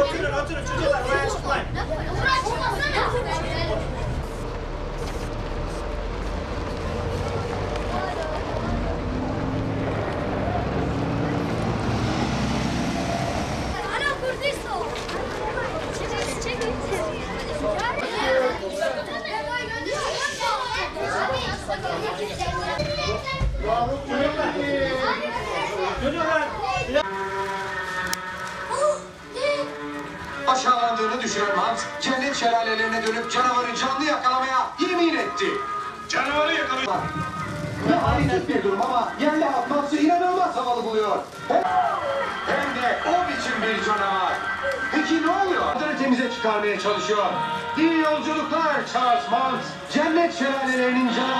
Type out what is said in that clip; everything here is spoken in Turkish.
Oturun, oturun çocuklar, buraya çıkmayın. Aşağılandığını düşünen Hans, cennet şelalelerine dönüp canavarı canlı yakalamaya yemin etti. Canavarı yakaladı. Ve hareket bir durum ama yerle atması inanılmaz havalı buluyor. Hem de o biçim bir canavar. Çıkarmaya çalışıyor. İyi yolculuklar Charles Mans. Cennet şelalelerinin canavarı.